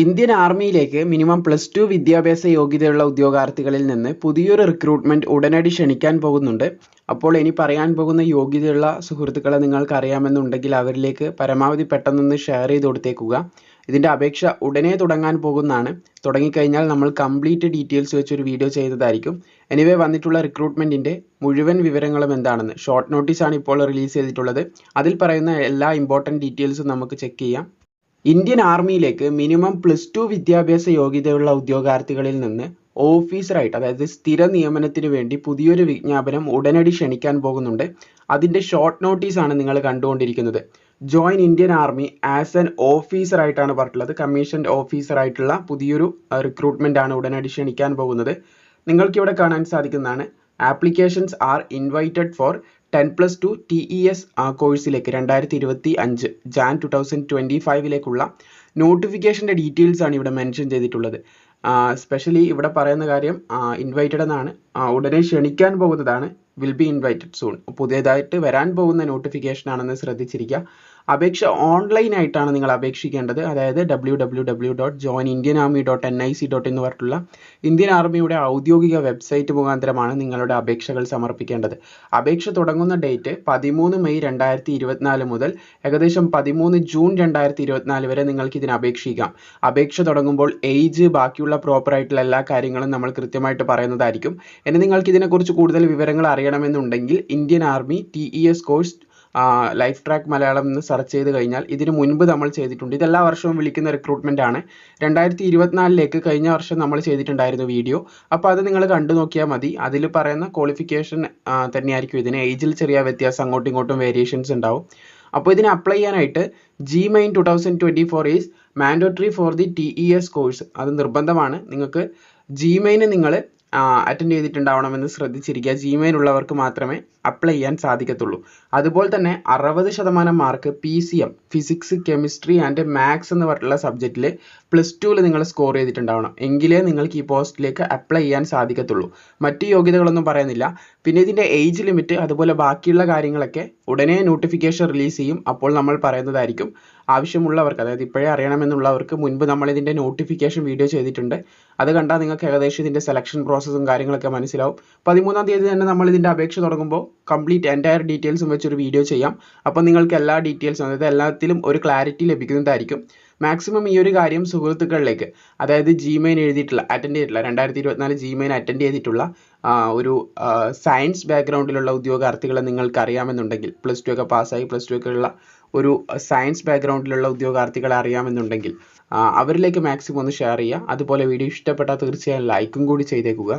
Indian ആർമിയിലേക്ക് minimum plus two വിദ്യാഭ്യാസ യോഗ്യതയുള്ള ഉദ്യോഗാർത്ഥികളിൽ നിന്ന് പുതിയൊരു റിക്രൂട്ട്മെന്റ് ഉടനടി ക്ഷണിക്കാൻ പോകുന്നുണ്ട്. അപ്പോൾ ഇനി പറയാൻ പോകുന്ന യോഗ്യതയുള്ള സുഹൃത്തുക്കളെ നിങ്ങൾക്ക് അറിയാമെന്നുണ്ടെങ്കിൽ അവരിലേക്ക് പരമാവധി പെട്ടെന്നൊന്ന് ഷെയർ ചെയ്ത് കൊടുത്തേക്കുക. ഇതിന്റെ അപേക്ഷ ഉടനെ തുടങ്ങാൻ പോകുന്നതാണ്. തുടങ്ങിക്കഴിഞ്ഞാൽ നമ്മൾ കംപ്ലീറ്റ് ഡീറ്റെയിൽസ് വെച്ചൊരു വീഡിയോ ചെയ്തതായിരിക്കും. എനിവേ വന്നിട്ടുള്ള റിക്രൂട്ട്മെന്റിന്റെ മുഴുവൻ വിവരങ്ങളും എന്താണെന്ന്. ഷോർട്ട് നോട്ടീസാണ് ഇപ്പോൾ റിലീസ് ചെയ്തിട്ടുള്ളത്. അതിൽ പറയുന്ന എല്ലാ ഇമ്പോർട്ടന്റ് ഡീറ്റെയിൽസും നമുക്ക് ചെക്ക് ചെയ്യാം. ഇന്ത്യൻ ആർമിയിലേക്ക് മിനിമം പ്ലസ് ടു വിദ്യാഭ്യാസ യോഗ്യതയുള്ള ഉദ്യോഗാർത്ഥികളിൽ നിന്ന് ഓഫീസറായിട്ട് അതായത് സ്ഥിര നിയമനത്തിന് വേണ്ടി പുതിയൊരു വിജ്ഞാപനം ഉടനടി ക്ഷണിക്കാൻ പോകുന്നുണ്ട്. അതിന്റെ ഷോർട്ട് നോട്ടീസാണ് നിങ്ങൾ കണ്ടുകൊണ്ടിരിക്കുന്നത്. Join Indian army as an officer ആയിട്ടാണ് പറഞ്ഞിട്ടുള്ളത്. കമ്മീഷൻഡ് ഓഫീസർ ആയിട്ടുള്ള പുതിയൊരു റിക്രൂട്ട്മെന്റ് ആണ് ഉടനടി ക്ഷണിക്കാൻ പോകുന്നത്. നിങ്ങൾക്കിവിടെ കാണാൻ സാധിക്കുന്നതാണ് applications are invited for ten plus two T E S കോഴ്സിലേക്ക് രണ്ടായിരത്തി ഇരുപത്തി അഞ്ച് ജാൻ ടു തൗസൻഡ് ട്വന്റി ഫൈവിലേക്കുള്ള നോട്ടിഫിക്കേഷന്റെ ഡീറ്റെയിൽസ് ആണ് ഇവിടെ മെൻഷൻ ചെയ്തിട്ടുള്ളത്. സ്പെഷ്യലി ഇവിടെ പറയുന്ന കാര്യം ഇൻവൈറ്റഡ് എന്നാണ്. ഉടനെ ക്ഷണിക്കാൻ പോകുന്നതാണ്. വിൽ ബി ഇൻവൈറ്റഡ് സൂൺ പുതിയതായിട്ട് വരാൻ പോകുന്ന നോട്ടിഫിക്കേഷൻ ആണെന്ന് ശ്രദ്ധിച്ചിരിക്കുക. അപേക്ഷ ഓൺലൈൻ ആയിട്ടാണ് നിങ്ങൾ അപേക്ഷിക്കേണ്ടത്. അതായത് W W W dot join Indian army dot N I C dot എന്ന് പറഞ്ഞിട്ടുള്ള ഇന്ത്യൻ ആർമിയുടെ ഔദ്യോഗിക വെബ്സൈറ്റ് മുഖാന്തരമാണ് നിങ്ങളുടെ അപേക്ഷകൾ സമർപ്പിക്കേണ്ടത്. അപേക്ഷ തുടങ്ങുന്ന ഡേറ്റ് പതിമൂന്ന് മെയ് രണ്ടായിരത്തി ഇരുപത്തിനാല് മുതൽ ഏകദേശം പതിമൂന്ന് ജൂൺ രണ്ടായിരത്തി ഇരുപത്തിനാല് വരെ നിങ്ങൾക്ക് ഇതിന് അപേക്ഷിക്കാം. അപേക്ഷ തുടങ്ങുമ്പോൾ ഏജ് ബാക്കിയുള്ള പ്രോപ്പർ ആയിട്ടുള്ള എല്ലാ കാര്യങ്ങളും നമ്മൾ കൃത്യമായിട്ട് പറയുന്നതായിരിക്കും. ഇനി നിങ്ങൾക്ക് ഇതിനെക്കുറിച്ച് കൂടുതൽ വിവരങ്ങൾ അറിയണമെന്നുണ്ടെങ്കിൽ Indian army T E S course life track Malayalam എന്ന് സെർച്ച് ചെയ്ത് കഴിഞ്ഞാൽ ഇതിന് മുൻപ് നമ്മൾ ചെയ്തിട്ടുണ്ട്. ഇത് എല്ലാ വർഷവും വിളിക്കുന്ന റിക്രൂട്ട്മെന്റ് ആണ്. രണ്ടായിരത്തി ഇരുപത്തിനാലിലേക്ക് കഴിഞ്ഞ വർഷം നമ്മൾ ചെയ്തിട്ടുണ്ടായിരുന്നു വീഡിയോ അപ്പോൾ അത് നിങ്ങൾ കണ്ടു നോക്കിയാൽ മതി. അതിൽ പറയുന്ന ക്വാളിഫിക്കേഷൻ തന്നെയായിരിക്കും ഇതിന്. ഏജിൽ ചെറിയ വ്യത്യാസം അങ്ങോട്ടും ഇങ്ങോട്ടും വേരിയേഷൻസ് ഉണ്ടാവും. അപ്പോൾ ഇതിന് അപ്ലൈ ചെയ്യാനായിട്ട് JEE main two thousand twenty four is mandatory for the T E S course അത് നിർബന്ധമാണ്. നിങ്ങൾക്ക് ജി മെയിന് നിങ്ങൾ അറ്റൻഡ് ചെയ്തിട്ടുണ്ടാവണമെന്ന് ശ്രദ്ധിച്ചിരിക്കുക. ജിമെയിൽ ഉള്ളവർക്ക് മാത്രമേ അപ്ലൈ ചെയ്യാൻ സാധിക്കത്തുള്ളൂ. അതുപോലെ തന്നെ അറുപത് ശതമാനം mark P C M physics chemistry and maths എന്ന് പറഞ്ഞിട്ടുള്ള സബ്ജക്റ്റിൽ പ്ലസ് ടുവിൽ നിങ്ങൾ സ്കോർ ചെയ്തിട്ടുണ്ടാവണം. എങ്കിലേ നിങ്ങൾക്ക് ഈ പോസ്റ്റിലേക്ക് അപ്ലൈ ചെയ്യാൻ സാധിക്കത്തുള്ളൂ. മറ്റ് യോഗ്യതകളൊന്നും പറയുന്നില്ല. പിന്നെ ഇതിന്റെ ഏജ് ലിമിറ്റ് അതുപോലെ ബാക്കിയുള്ള കാര്യങ്ങളൊക്കെ ഉടനെ നോട്ടിഫിക്കേഷൻ റിലീസ് ചെയ്യും. അപ്പോൾ നമ്മൾ പറയുന്നതായിരിക്കും ആവശ്യമുള്ളവർക്ക് അതായത് ഇപ്പോഴേ അറിയണമെന്നുള്ളവർക്ക് മുൻപ് നമ്മൾ ഇതിന്റെ നോട്ടിഫിക്കേഷൻ വീഡിയോ ചെയ്തിട്ടുണ്ട്. അത് കണ്ടാൽ നിങ്ങൾക്ക് ഏകദേശം ഇതിന്റെ സെലക്ഷൻ പ്രോസസ്സും കാര്യങ്ങളൊക്കെ മനസ്സിലാവും. പതിമൂന്നാം തീയതി തന്നെ നമ്മൾ ഇതിന്റെ അപേക്ഷ തുടങ്ങുമ്പോൾ കംപ്ലീറ്റ് എന്റയർ ഡീറ്റെയിൽസും വെച്ചൊരു വീഡിയോ ചെയ്യാം. അപ്പോൾ നിങ്ങൾക്ക് എല്ലാ ഡീറ്റെയിൽസും അതായത് എല്ലാത്തിലും ഒരു ക്ലാരിറ്റി ലഭിക്കുന്നതായിരിക്കും. മാക്സിമം ഈ ഒരു കാര്യം സുഹൃത്തുക്കളിലേക്ക് അതായത് ജിമെയിൻ എഴുതിയിട്ടുള്ള അറ്റൻഡ് ചെയ്തിട്ടുള്ള രണ്ടായിരത്തി ഇരുപത്തിനാല് ജിമെയിൻ അറ്റൻഡ് ചെയ്തിട്ടുള്ള ഒരു സയൻസ് ബാക്ക്ഗ്രൗണ്ടിലുള്ള ഉദ്യോഗാർത്ഥികളെ നിങ്ങൾക്ക് അറിയാമെന്നുണ്ടെങ്കിൽ പ്ലസ് ടു ഒക്കെ പാസ്സായി പ്ലസ് ടു ഒക്കെ ഉള്ള ഒരു സയൻസ് ബാക്ക്ഗ്രൗണ്ടിലുള്ള ഉദ്യോഗാർത്ഥികളെ അറിയാമെന്നുണ്ടെങ്കിൽ അവരിലേക്ക് മാക്സിമം ഒന്ന് ഷെയർ ചെയ്യുക. അതുപോലെ വീഡിയോ ഇഷ്ടപ്പെട്ടാൽ തീർച്ചയായും ലൈക്കും കൂടി ചെയ്തേക്കുക.